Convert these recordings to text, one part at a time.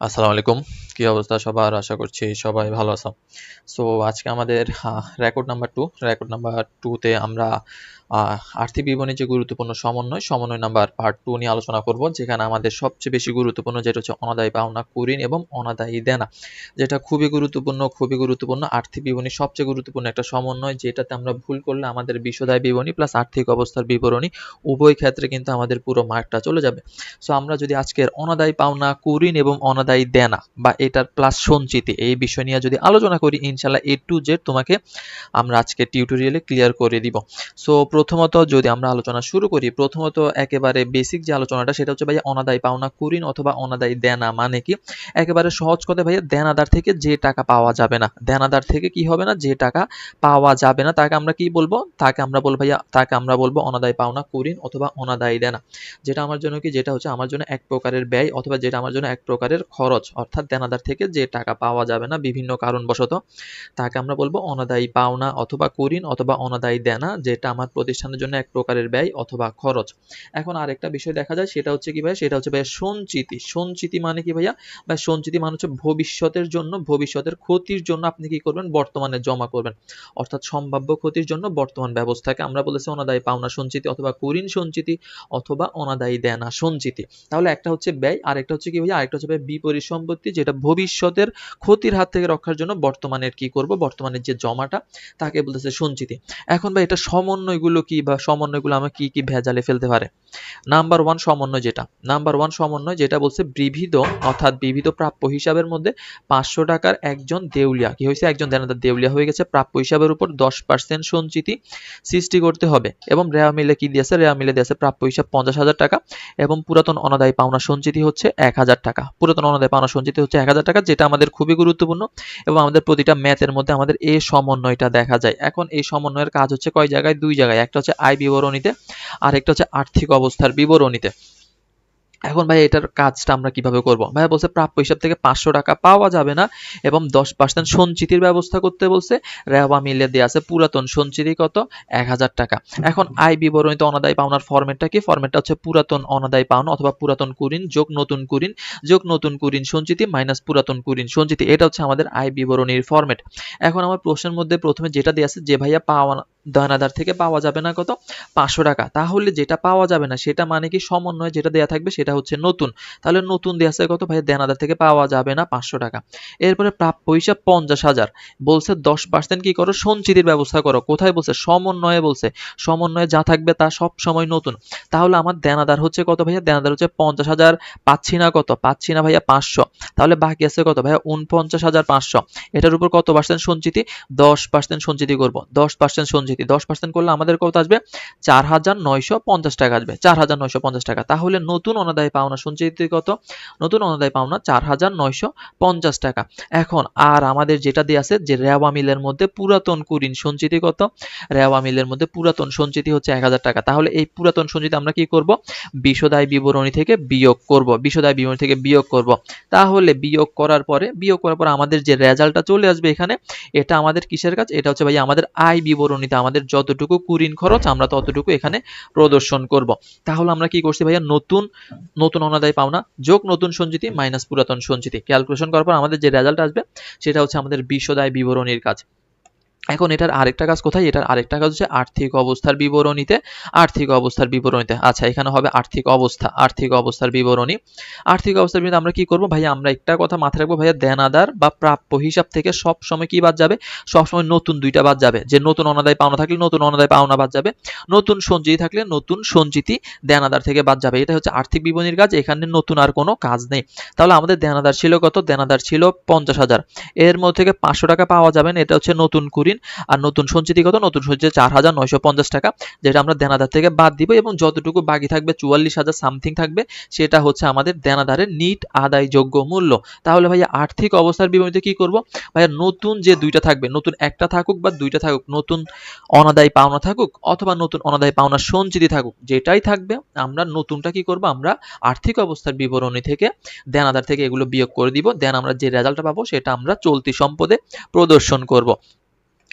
আসসালামু আলাইকুম কি অবস্থা? সবার আশা করছি সবাই ভালো আছো। সো আজকে আমাদের record number two record number টুতে আমরা আর্থিক বিবরণীর যে গুরুত্বপূর্ণ সমন্বয় সমন্বয় নাম্বার পার্ট টু নিয়ে আলোচনা করব, যেখানে আমাদের সবচেয়ে বেশি গুরুত্বপূর্ণ যেটা হচ্ছে অনাদায়ী পাওনা, কুরিন এবং অনাদায়ী দেনা। যেটা খুবই গুরুত্বপূর্ণ খুবই গুরুত্বপূর্ণ, আর্থিক বিবরণী সবচেয়ে গুরুত্বপূর্ণ একটা সমন্বয়, যেটাতে আমরা ভুল করলে আমাদের বিশদায় বিবরণী প্লাস আর্থিক অবস্থার বিবরণী, উভয় ক্ষেত্রে কিন্তু আমাদের পুরো মার্কটা চলে যাবে। সো আমরা যদি আজকের অনাদায়ী পাওনা, কুরিন এবং অনাদায়ী দেনা বা এটার প্লাস সঞ্চিতি। এই বিষয় নিয়ে যদি আলোচনা করি ইনশাল্লাহ এ টু জেড তোমাকে আমরা আজকে টিউটোরিয়ালে ক্লিয়ার করে দিব। সো প্রথমত যদি আমরা আলোচনা শুরু করি, প্রথমত একেবারে বেসিক যে আলোচনাটা, সেটা হচ্ছে ভাইয়া অনাদায়ী পাওনা কুরিন অথবা অনাদায়ী দেনা মানে কি? একেবারে সহজ কথা ভাইয়া, দেনাদার থেকে যে টাকা পাওয়া যাবে না। দেনাদার থেকে কি হবে না? যে টাকা পাওয়া যাবে না, তাকে আমরা কি বলব? তাকে আমরা বলব ভাইয়া, তাকে আমরা বলব অনাদায় পাওনা করিন অথবা অনাদায় দেনা। যেটা আমার জন্য কি? যেটা হচ্ছে আমার জন্য এক প্রকারের ব্যয় অথবা যেটা আমার জন্য এক প্রকারের খরচ, অর্থাৎ দেনাদার থেকে যে টাকা পাওয়া যাবে না বিভিন্ন কারণবশত, তাকে আমরা বলব অনাদায়ী পাওনা অথবা কুরিন অথবা অনাদায়ী দেনা, যেটা আমার প্রতিষ্ঠানের জন্য এক প্রকারের ব্যয় অথবা খরচ। এখন আরেকটা বিষয় দেখা যায়, সেটা হচ্ছে কি ভাইয়া, সেটা হচ্ছে ভাইয়া সঞ্চিতি। সঞ্চিতি মানে কি ভাইয়া? বা সঞ্চিতি মানে হচ্ছে ভবিষ্যতের জন্য, ভবিষ্যতের ক্ষতির জন্য আপনি কি করবেন? বর্তমানে জমা করবেন। অর্থাৎ সম্ভাব্য ক্ষতির জন্য বর্তমান ব্যবস্থাকে আমরা বলেছি অনাদায়ী পাওনা সঞ্চিতি অথবা করিন সঞ্চিতি অথবা অনাদায়ী দেনা সঞ্চিতি। তাহলে একটা হচ্ছে ব্যয়, আরেকটা হচ্ছে কি ভাইয়া, আরেকটা হচ্ছে বিপরীত সম্পত্তি, যেটা ভবিষ্যতের ক্ষতির হাত থেকে রক্ষার জন্য বর্তমানের কি করব, বর্তমানের যে জমাটা, তাকে বলতেছে সঞ্চিতি। এখন ভাই, এটা সমন্বয়গুলো কি বা সমন্বয়গুলো আমার কি কি ভেজালে ফেলতে পারে? নাম্বার ওয়ান সমন্বয় যেটা। নাম্বার ওয়ান সমন্বয় যেটা বলছে বিবিধ, অর্থাৎ বিবিধ প্রাপ্য হিসাবের মধ্যে পাঁচশো টাকার একজন দেউলিয়া। কি হয়েছে? একজন দেনাদার দেউলিয়া হয়ে গেছে, প্রাপ্য হিসাবের উপর দশ পার্সেন্ট সঞ্চিতি সৃষ্টি করতে হবে। এবং রেয়া মিলে কি দিয়েছে? রেয়া মিলে দিয়েছে প্রাপ্য হিসাব পঞ্চাশ হাজার টাকা এবং পুরাতন অনাদায়ী পাওনা সঞ্চিতি হচ্ছে এক হাজার টাকা। পুরাতন অনাদায়ী পাওনা সঞ্চিতি হচ্ছে এক হাজার টাকা, যেটা আমাদের খুবই গুরুত্বপূর্ণ এবং আমাদের প্রতিটা ম্যাথের মধ্যে আমাদের এই সমন্বয়টা দেখা যায়। এখন এই সমন্বয়ের কাজ হচ্ছে কয় জায়গায়? দুই জায়গায়। একটা হচ্ছে আয় বিবরণীতে আর একটা হচ্ছে আর্থিক অবস্থার বিবরণীতে। এখন ভাই এটার কাজটা আমরা কীভাবে করব? ভাই বলছে প্রাপ্য হিসাব থেকে পাঁচশো টাকা পাওয়া যাবে না এবং দশ পার্সেন্ট সঞ্চিতির ব্যবস্থা করতে বলছে। রেওয়া মিলে দেওয়া আছে পুরাতন সঞ্চিতি কত? এক হাজার টাকা। এখন আয় বিবরণীতে অনাদায় পাওনার ফর্মেটটা কি? ফরম্যাটটা হচ্ছে পুরাতন অনাদায় পাওনা অথবা পুরাতন কুরিন যোগ নতুন কুরিন যোগ নতুন কুরিন সঞ্চিতি মাইনাস পুরাতন কুরিন সঞ্চিতি। এটা হচ্ছে আমাদের আয় বিবরণীর ফরম্যাট। এখন আমার প্রশ্নের মধ্যে প্রথমে যেটা দেওয়া আছে যে ভাইয়া পাওয়া দানাদার থেকে পাওয়া যাবে না কত? পাঁচশো টাকা। তাহলে যেটা পাওয়া যাবে না, সেটা মানে কি সমন্বয় যেটা দেয়া থাকবে সেটা হচ্ছে নতুন। তাহলে নতুন দেওয়া আছে কত ভাই? দেনাদার থেকে পাওয়া যাবে না পাঁচশো টাকা। এরপরে প্রাপ্য হিসাব পঞ্চাশ হাজার। বলছে দশ পার্সেন্ট কি করো? সঞ্চিতির ব্যবস্থা করো। কোথায় বলছে? সমন্বয়ে বলছে। সমন্বয়ে যা থাকবে তা সব সময় নতুন। তাহলে আমার দেনাদার হচ্ছে কত ভাইয়া? দেনাদার হচ্ছে পঞ্চাশ হাজার। পাচ্ছি না কত? পাচ্ছি না ভাইয়া পাঁচশো। তাহলে বাকি আছে কত ভাইয়া? উনপঞ্চাশ হাজার পাঁচশো। এটার উপর কত পার্সেন্ট সঞ্চিতি? দশ পার্সেন্ট সঞ্চিতি করব। দশ পার্সেন্ট সঞ্চিতি। দশ পার্সেন্ট করলে আমাদের কত আসবে? চার হাজার নয়শো পঞ্চাশ টাকা আসবে। চার হাজার নয়শো পঞ্চাশ টাকা। তাহলে নতুন অনাদায় পাওনা, সঞ্চিতি কত? নতুন অনাদায় পাওনা চার হাজার নয়শো পঞ্চাশ টাকা। এখন আর আমাদের যেটা দিয়ে আছে, যে রেওয়া মিলের মধ্যে পুরাতন কুরিন সঞ্চিতি কত? রেওয়া মিলের মধ্যে পুরাতন সঞ্চিতি হচ্ছে এক হাজার টাকা। তাহলে এই পুরাতন সঞ্চিতি আমরা কি করব? বিশদায় বিবরণী থেকে বিয়োগ করব। বিশদায় বিবরণী থেকে বিয়োগ করব। তাহলে বিয়োগ করার পরে, বিয়োগ করার পর আমাদের যে রেজাল্টটা চলে আসবে এখানে, এটা আমাদের কিসের কাজ? এটা হচ্ছে ভাই আমাদের আয় বিবরণীতে আমাদের যতটুকু কুরিন খরচ, আমরা ততটুকু এখানে প্রদর্শন করব। তাহলে আমরা কি করছি ভাইয়া? নতুন নতুন অনাদায় পাওনা, যোগ নতুন সঞ্চিতি মাইনাস পুরাতন সঞ্চিতি। ক্যালকুলেশন করার পর আমাদের যে রেজাল্ট আসবে, সেটা হচ্ছে আমাদের বিশদায় বিবরণীর কাজ। এখন এটার আরেকটা কাজ কোথায়? এটার আরেকটা কাজ হচ্ছে আর্থিক অবস্থার বিবরণীতে, আর্থিক অবস্থার বিবরণীতে। আচ্ছা এখানে হবে আর্থিক অবস্থা, আর্থিক অবস্থার বিবরণী। আর্থিক অবস্থার বিবরণী আমরা কি করব? ভাইয়া আমরা একটা কথা মাথায় রাখব, ভাইয়া দেনাদার বা প্রাপ্য হিসাব থেকে সব সময় কি বাদ যাবে? সব সময় নতুন দুইটা বাদ যাবে। যে নতুন অনাদায় পাওনা থাকলে নতুন অনাদায় পাওনা বাদ যাবে, নতুন সঞ্চিতি থাকলে নতুন সঞ্চিতি দেনাদার থেকে বাদ যাবে। এটা হচ্ছে আর্থিক বিবরণীর কাজ, এখানে নতুন আর কোনো কাজ নেই। তাহলে আমাদের দেনাদার ছিল কত? দেনাদার ছিল পঞ্চাশ হাজার। এর মধ্যে থেকে পাঁচশো টাকা পাওয়া যাবে না, এটা হচ্ছে নতুন কুরিন আর নতুন সঞ্চিতি কত নতুন সঞ্চিতি চার হাজার নয়শো পঞ্চাশ টাকা, যেটা আমরা দেনাদার থেকে বাদ দিব এবং যতটুকু বাকি থাকবে, চুয়াল্লিশ হাজার সামথিং থাকবে, সেটা হচ্ছে আমাদের দেনাদারের নিট আদায়যোগ্য মূল্য। তাহলে ভাইয়া আর্থিক অবস্থার বিবরণীতে কি করব? ভাইয়া নতুন যে দুইটা থাকবে, নতুন একটা থাকুক বা দুইটা থাকুক, নতুন অনাদায় পাওনা থাকুক অথবা নতুন অনাদায় পাওনা সঞ্চিতি থাকুক, যেটাই থাকবে, আমরা নতুনটা কি করব? আমরা আর্থিক অবস্থার বিবরণী থেকে দেনাদার থেকে এগুলো বিয়োগ করে দিব। দেন আমরা যে রেজাল্টটা পাবো, সেটা আমরা চলতি সম্পদে প্রদর্শন করব।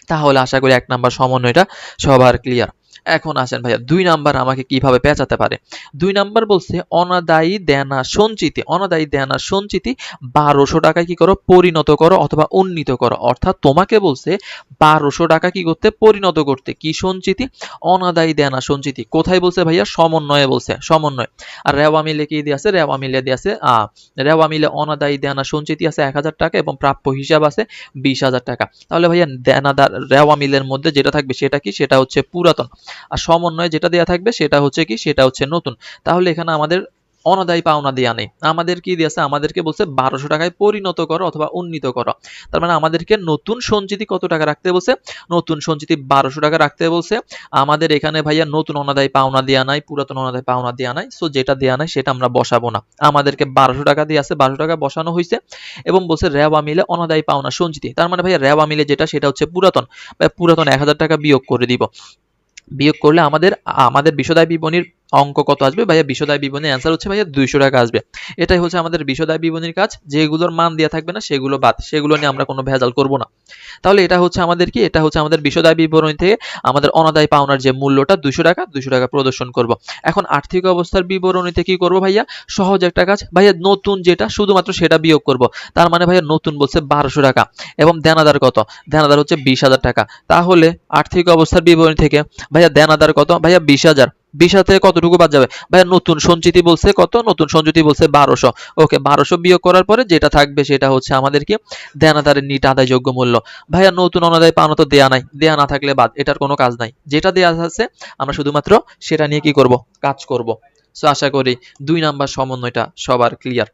তাহলে আশা করি এক নাম্বার সমন্বয়টা সবার ক্লিয়ার এখন আসেন ভাইয়া, দুই নাম্বার আমাকে কীভাবে পেঁচাতে পারে? দুই নাম্বার বলছে, অনাদায়ী দেনা সঞ্চিতি, অনাদায়ী দেনা সঞ্চিতি বারোশো টাকা কি করো? পরিণত করো অথবা উন্নীত করো। অর্থাৎ তোমাকে বলছে, বারোশো টাকা কি করতে? পরিণত করতে। কি সঞ্চিতি? অনাদায়ী দেনা সঞ্চিতি। কোথায় বলছে ভাইয়া? সমন্বয়ে বলছে, সমন্বয়। আর রেওয়া মিলে কি দিয়ে আছে? রেওয়া মিলে দিয়ে আছে আহ রেওয়া মিলে অনাদায়ী দেনা সঞ্চিতি আছে এক হাজার টাকা এবং প্রাপ্য হিসাব আছে বিশ হাজার টাকা। তাহলে ভাইয়া দেনাদার রেওয়া মিলের মধ্যে যেটা থাকবে সেটা কি? সেটা হচ্ছে পুরাতন। আর সমন্বয় যেটা দেয়া থাকবে সেটা হচ্ছে কি, সেটা হচ্ছে নতুন। তাহলে এখানে আমাদের অনাদায়ী পাওনা দেয়া নেই। আমাদের কি দিয়েছে আমাদেরকে বলছে বারোশো টাকায় পরিণত করো অথবা উন্নীত করো। তার মানে আমাদেরকে নতুন সঞ্চিতি কত টাকা রাখতে বলছে? নতুন সঞ্চিতি বারোশো টাকা রাখতে বলছে। আমাদের এখানে ভাইয়া নতুন অনাদায়ী পাওনা দেয়া নাই, পুরাতন অনাদায়ী পাওনা দেয়া নাই। সো যেটা দেয়া নাই সেটা আমরা বসাবো না। আমাদেরকে বারোশো টাকা দিয়ে আছে, বারোশো টাকা বসানো হয়েছে এবং বলছে রেওয়া মিলে অনাদায়ী পাওনা সঞ্চিতি। তার মানে ভাইয়া রেওয়া মিলে যেটা, সেটা হচ্ছে পুরাতন। পুরাতন এক হাজার টাকা বিয়োগ করে দিব। বিয়োগ করলে আমাদের আমাদের বিশদায় বিবরণীর অঙ্ক কত আসবে? ভাইয়া বিশদায় বিবরণীর অ্যান্সার হচ্ছে ভাইয়া দুইশো টাকা আসবে। এটাই হচ্ছে আমাদের বিশদায় বিবরণীর কাজ। যেগুলোর মান দেওয়া থাকবে না, সেগুলো বাদ। সেগুলো নিয়ে আমরা কোনো ভেজাল করব না। তাহলে এটা হচ্ছে আমাদের কি? এটা হচ্ছে আমাদের বিশদায় বিবরণী থেকে আমাদের অনাদায় পাওনার যে মূল্যটা দুশো টাকা দুশো টাকা প্রদর্শন করব। এখন আর্থিক অবস্থার বিবরণীতে কি করব ভাইয়া? সহজ একটা কাজ। ভাইয়া, নতুন যেটা, শুধুমাত্র সেটা বিয়োগ করব। তার মানে ভাইয়া, নতুন বলছে বারোশো টাকা এবং দেনাদার কত? দেনাদার হচ্ছে বিশ হাজার টাকা। তাহলে আর্থিক অবস্থার বিবরণী থেকে ভাইয়া, দেনাদার কত? ভাইয়া, বিশ হাজার। বিশ কতটুকু বাদ যাবে? ভাইয়া, নতুন সঞ্চিতি বলছে কত? নতুন সঞ্চিতি বলছে বারোশো। ওকে, বারোশো বিয়োগ করার পরে যেটা থাকবে সেটা হচ্ছে আমাদেরকে দেনাদারের নিট আদায়যোগ্য মূল্য। ভাইয়া, নতুন অনাদায় পাওনা তো দেয়া নাই। দেয়া না থাকলে বাদ, এটার কোনো কাজ নাই। যেটা দেয়া আছে, আমরা শুধুমাত্র সেটা নিয়ে কি করব? কাজ করব। সো আশা করি দুই নাম্বার সমন্বয়টা সবার ক্লিয়ার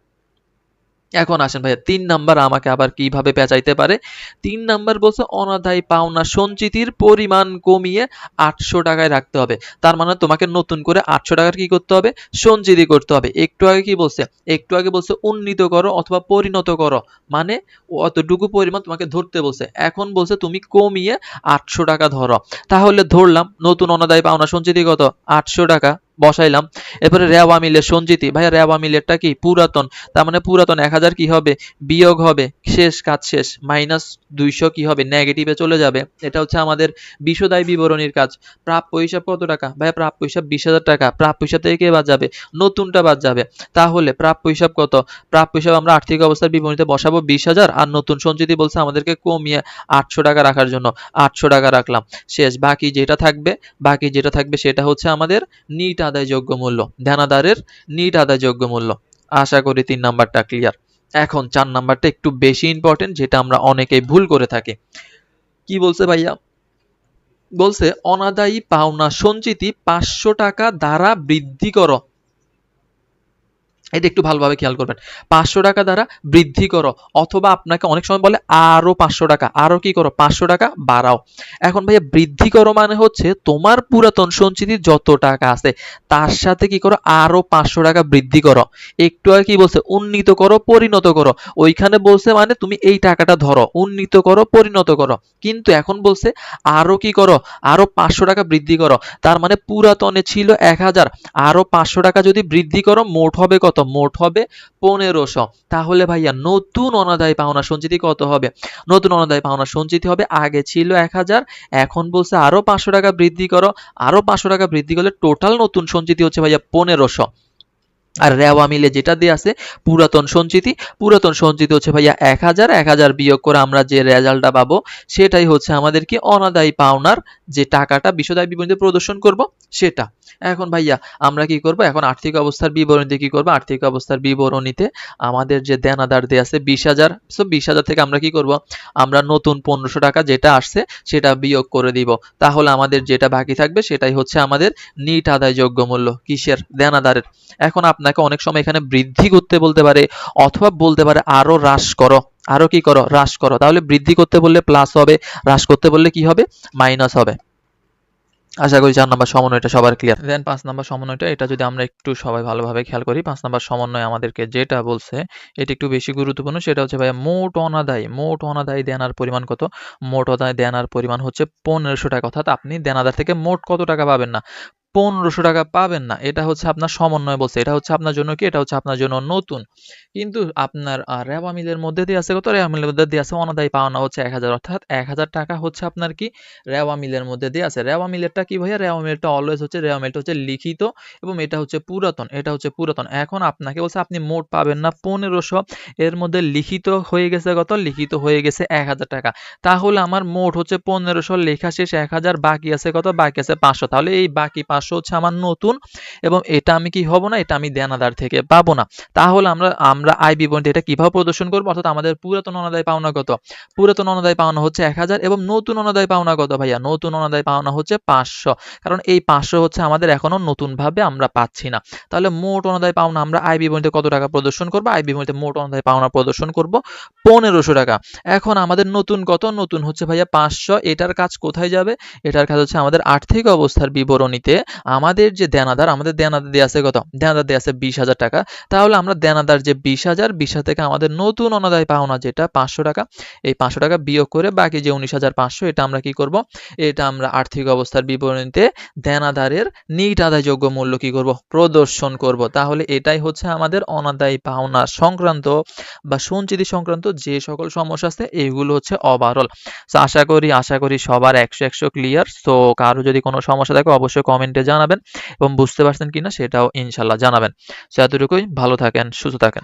এখন আসেন ভাইয়া, তিন নাম্বার আমাকে আবার কীভাবে পেঁচাইতে পারে? তিন নাম্বার বলছে, অনাদায়ী পাওনা সঞ্চিতির পরিমাণ কমিয়ে আটশো টাকায় রাখতে হবে। তার মানে তোমাকে নতুন করে আটশো টাকার কি করতে হবে? সঞ্চিতি করতে হবে। একটু আগে কি বলছে? একটু আগে বলছে, উন্নীত করো অথবা পরিণত করো। মানে অতটুকু পরিমাণ তোমাকে ধরতে বলছে। এখন বলছে, তুমি কমিয়ে আটশো টাকা ধরো। তাহলে ধরলাম, নতুন অনাদায়ী পাওনা সঞ্চিতি কত? আটশো টাকা। বসাইলাম। এরপরে রেওয়া মিলের সঞ্চিতি ভাইয়া রেওয়া মিলেরটা কি? পুরাতন। তার মানে পুরাতন। এক হাজার কি হবে? বিয়োগ হবে। শেষ, কাজ শেষ। মাইনাস দুইশো কি হবে? নেগেটিভে চলে যাবে। এটা হচ্ছে আমাদের বিশদায় বিবরণীর কাজ। প্রাপ্য হিসাব কত টাকা? ভাইয়া প্রাপ্য হিসাব বিশ হাজার টাকা। প্রাপ্য হিসাব থেকে কে বাদ যাবে? নতুনটা বাদ যাবে। তাহলে প্রাপ্য হিসাব কত? প্রাপ্য হিসাব আমরা আর্থিক অবস্থার বিবরণীতে বসাবো বিশ হাজার। আর নতুন সঞ্চিতি বলছে আমাদেরকে কমিয়ে আটশো টাকা রাখার জন্য। আটশো টাকা রাখলাম। শেষ। বাকি যেটা থাকবে, বাকি যেটা থাকবে সেটা হচ্ছে আমাদের নিট আদায়যোগ্য মূল্য। ধ্যানাদারের নিট আদায়যোগ্য মূল্য। আশা করি তিন নাম্বারটা ক্লিয়ার এখন চার নাম্বারটা একটু বেশি ইম্পর্টেন্ট যেটা আমরা অনেকেই ভুল করে থাকি। কি বলছে ভাইয়া? বলছে, অনাদায়ী পাওনা সঞ্চিতি পাঁচশো টাকা দ্বারা বৃদ্ধি করো। এটা একটু ভালোভাবে খেয়াল করবেন। পাঁচশো টাকা দ্বারা বৃদ্ধি করো, অথবা আপনাকে অনেক সময় বলে আরও পাঁচশো টাকা, আরও কি করো, পাঁচশো টাকা বাড়াও। এখন ভাইয়া, বৃদ্ধি করো মানে হচ্ছে তোমার পুরাতন সঞ্চিতি যত টাকা আছে, তার সাথে কি করো, আরও পাঁচশো টাকা বৃদ্ধি করো। একটু আর কি বলছে, উন্নীত করো, পরিণত করো। ওইখানে বলছে মানে তুমি এই টাকাটা ধরো, উন্নীত করো, পরিণত করো। কিন্তু এখন বলছে আরও কি করো, আরও পাঁচশো টাকা বৃদ্ধি করো। তার মানে পুরাতনে ছিল এক হাজার, আরও পাঁচশো টাকা যদি বৃদ্ধি করো, মোট হবে কত? মোট হবে পনেরোশো। তাহলে ভাইয়া নতুন অনাদায় পাওনা সঞ্চিতি কত হবে? নতুন অনাদায় পাওনা সঞ্চিতি হবে, আগে ছিল এক হাজার এখন বলছে আরও পাঁচশো টাকা বৃদ্ধি করো। আরও পাঁচশো টাকা বৃদ্ধি করলে টোটাল নতুন সঞ্চিতি হচ্ছে ভাইয়া পনেরোশো। আর রেওয়া মিলে যেটা দিয়ে আছে, পুরাতন সঞ্চিতি। পুরাতন সঞ্চিতি হচ্ছে ভাইয়া এক হাজার এক হাজার বিয়োগ করে আমরা যে রেজাল্টটা পাবো, সেটাই হচ্ছে আমাদের কি অনাদায়ী পাওনার যে টাকাটা বিশদায় বিবরণীতে প্রদর্শন করব, সেটা। এখন ভাইয়া, আমরা কি করব? এখন আর্থিক অবস্থার বিবরণীতে কি করব? আর্থিক অবস্থার বিবরণীতে আমাদের যে দেনাদার দিয়ে আছে বিশ হাজার সো বিশ হাজার থেকে আমরা কি করব? আমরা নতুন পনেরোশো টাকা যেটা আসছে, সেটা বিয়োগ করে দিব। তাহলে আমাদের যেটা বাকি থাকবে, সেটাই হচ্ছে আমাদের নিট আদায়যোগ্য মূল্য, কিসের? দেনাদারের। এখন আপনাকে অনেক সময় এখানে বৃদ্ধি করতে বলতে পারে, অথবা বলতে পারে, আরও হ্রাস করো। আরও কি করো? হ্রাস করো। তাহলে বৃদ্ধি করতে বললে প্লাস হবে, হ্রাস করতে বললে কি হবে? মাইনাস হবে। আশা করি চার নাম্বার সমন্বয়টা সবার ক্লিয়ার দেন পাঁচ নাম্বার সমন্বয়টা, এটা যদি আমরা একটু সবাই ভালোভাবে খেয়াল করি, পাঁচ নাম্বার সমন্বয় আমাদেরকে যেটা বলছে, এটা একটু বেশি গুরুত্বপূর্ণ, সেটা হচ্ছে ভাইয়া মোট অনাদায় মোট অনাদায় দেনার পরিমাণ কত? মোট অনাদায় দেনার পরিমাণ হচ্ছে পনেরোশো টাকা। অর্থাৎ আপনি দেনাদার থেকে মোট কত টাকা পাবেন না? পনেরোশো টাকা পাবেন না। এটা হচ্ছে আপনার সমন্বয় বলছে। এটা হচ্ছে আপনার জন্য কি? এটা হচ্ছে আপনার জন্য নতুন। কিন্তু আপনার রেওয়া মিলের মধ্যে দিয়ে আছে কত? মিলের মধ্যে দিয়ে আছে অনাদায়ী পাওনা হচ্ছে এক হাজার। অর্থাৎ এক হাজার টাকা হচ্ছে আপনার কি? রেওয়া মিলের মধ্যে দিয়ে আছে। মিলেরটা কি ভাইয়া? মিলটা অলওয়েজ হচ্ছে রেওয়া মিলটা হচ্ছে লিখিত এবং এটা হচ্ছে পুরাতন। এটা হচ্ছে পুরাতন। এখন আপনাকে বলছে, আপনি মোট পাবেন না পনেরোশো। এর মধ্যে লিখিত হয়ে গেছে কত? লিখিত হয়ে গেছে এক হাজার টাকা। তাহলে আমার মোট হচ্ছে পনেরোশো। লেখা শেষ এক হাজার। বাকি আছে কত? বাকি আছে পাঁচশো। তাহলে এই বাকি পাঁচশো হচ্ছে আমার নতুন এবং এটা আমি কি হব না, এটা আমি দেনাদার থেকে পাবো না। তাহলে আমরা আমরা আয় বিবরণী এটা কীভাবে প্রদর্শন করব? অর্থাৎ আমাদের পুরাতন অনাদায় পাওনা কত? পুরাতন অনাদায় পাওনা হচ্ছে এক হাজার এবং নতুন অনাদায় পাওনা কত ভাইয়া? নতুন অনাদায় পাওনা হচ্ছে পাঁচশো। কারণ এই পাঁচশো হচ্ছে আমাদের এখনও নতুনভাবে আমরা পাচ্ছি না। তাহলে মোট অনাদায় পাওনা আমরা আয় বিবরণীতে কত টাকা প্রদর্শন করব? আয় বিবরণীতে মোট অনাদায় পাওনা প্রদর্শন করব পনেরোশো টাকা। এখন আমাদের নতুন কত? নতুন হচ্ছে ভাইয়া পাঁচশো। এটার কাজ কোথায় যাবে? এটার কাজ হচ্ছে আমাদের আর্থিক অবস্থার বিবরণীতে। আমাদের যে দেনাদার, আমাদের দেনাদার দিয়ে আছে কত? দেনাদার দিয়ে আছে বিশ হাজার টাকা। তাহলে আমরা দেনাদার যে বিশ হাজার, বিশ থেকে আমাদের নতুন অনাদায় পাওনা যেটা পাঁচশো টাকা, এই পাঁচশো টাকা বিয়োগ করে বাকি যে উনিশ হাজার পাঁচশো, এটা আমরা কি করব? এটা আমরা আর্থিক অবস্থার বিবরণীতে দেনাদারের নিট আদায়যোগ্য মূল্য কি করব? প্রদর্শন করব। তাহলে এটাই হচ্ছে আমাদের অনাদায়ী পাওনা সংক্রান্ত বা সঞ্চিতি সংক্রান্ত যে সকল সমস্যা আছে, এগুলো হচ্ছে ওভারঅল আশা করি আশা করি সবার একশো একশো ক্লিয়ার সো কারও যদি কোনো সমস্যা থাকে, অবশ্যই কমেন্টে জানাবেন এবং বুঝতে পারছেন কিনা সেটাও ইনশাল্লাহ জানাবেন। সো এতটুকুই ভালো থাকেন সুস্থ থাকেন।